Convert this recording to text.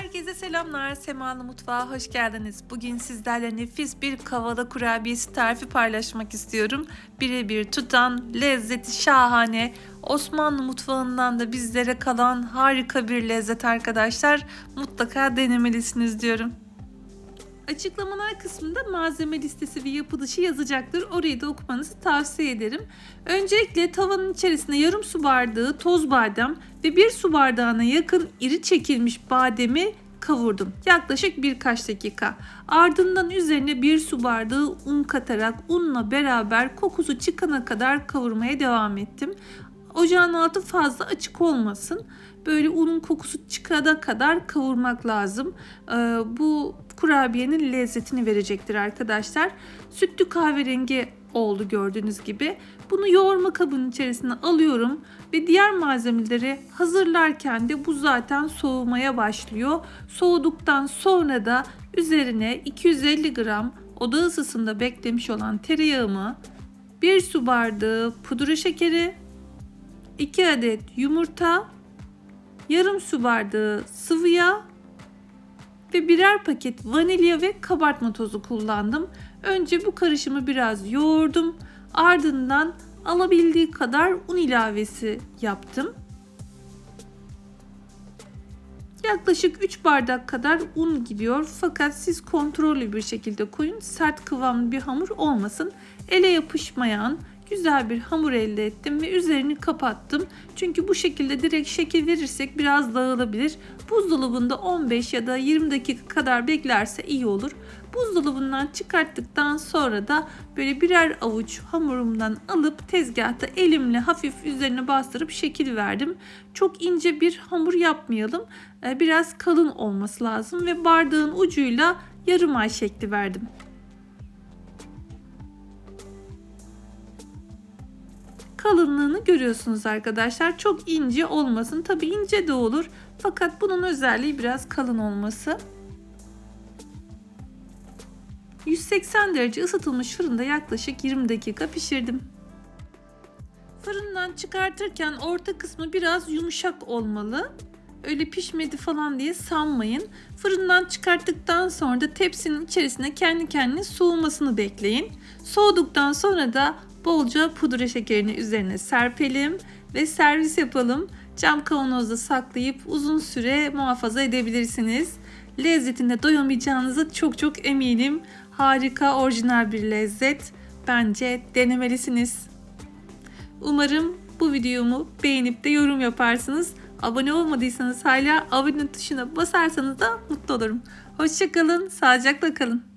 Herkese selamlar. Semalı Mutfağa hoş geldiniz. Bugün sizlerle nefis bir kavala kurabiyesi tarifi paylaşmak istiyorum. Birebir tutan, lezzeti şahane. Osmanlı mutfağından da bizlere kalan harika bir lezzet arkadaşlar. Mutlaka denemelisiniz diyorum. Açıklamalar kısmında malzeme listesi ve yapılışı yazacaktır. Orayı da okumanızı tavsiye ederim. Öncelikle tavanın içerisine yarım su bardağı toz badem ve bir su bardağına yakın iri çekilmiş bademi kavurdum. Yaklaşık birkaç dakika. Ardından üzerine bir su bardağı un katarak unla beraber kokusu çıkana kadar kavurmaya devam ettim. Ocağın altı fazla açık olmasın. Böyle unun kokusu çıkana kadar kavurmak lazım. Ee, bu kurabiyenin lezzetini verecektir arkadaşlar. Sütlü kahverengi oldu gördüğünüz gibi. Bunu yoğurma kabının içerisine alıyorum ve diğer malzemeleri hazırlarken de bu zaten soğumaya başlıyor. Soğuduktan sonra da üzerine 250 gram oda ısısında beklemiş olan tereyağımı, 1 su bardağı pudra şekeri, 2 adet yumurta, yarım su bardağı sıvı yağ ve birer paket vanilya ve kabartma tozu kullandım. Önce bu karışımı biraz yoğurdum. Ardından alabildiği kadar un ilavesi yaptım. Yaklaşık 3 bardak kadar un gidiyor fakat siz kontrollü bir şekilde koyun. Sert kıvamlı bir hamur olmasın. Ele yapışmayan güzel bir hamur elde ettim ve üzerini kapattım. Çünkü bu şekilde direkt şekil verirsek biraz dağılabilir. Buzdolabında 15 ya da 20 dakika kadar beklerse iyi olur. Buzdolabından çıkarttıktan sonra da böyle birer avuç hamurumdan alıp tezgahta elimle hafif üzerine bastırıp şekil verdim. Çok ince bir hamur yapmayalım. Ee, Biraz kalın olması lazım ve bardağın ucuyla yarım ay şekli verdim. Kalınlığını görüyorsunuz arkadaşlar. Çok ince olmasın. Tabi ince de olur. Fakat bunun özelliği biraz kalın olması. 180 derece ısıtılmış fırında yaklaşık 20 dakika pişirdim. Fırından çıkartırken orta kısmı biraz yumuşak olmalı. Öyle pişmedi falan diye sanmayın. Fırından çıkarttıktan sonra da tepsinin içerisine kendi kendine soğumasını bekleyin. Soğuduktan sonra da bolca pudra şekerini üzerine serpelim ve servis yapalım. Cam kavanozda saklayıp uzun süre muhafaza edebilirsiniz. Lezzetinde doyamayacağınıza çok çok eminim. Harika, orijinal bir lezzet. Bence denemelisiniz. Umarım bu videomu beğenip de yorum yaparsınız. Abone olmadıysanız hala abone tuşuna basarsanız da mutlu olurum. Hoşçakalın, sağlıcakla kalın.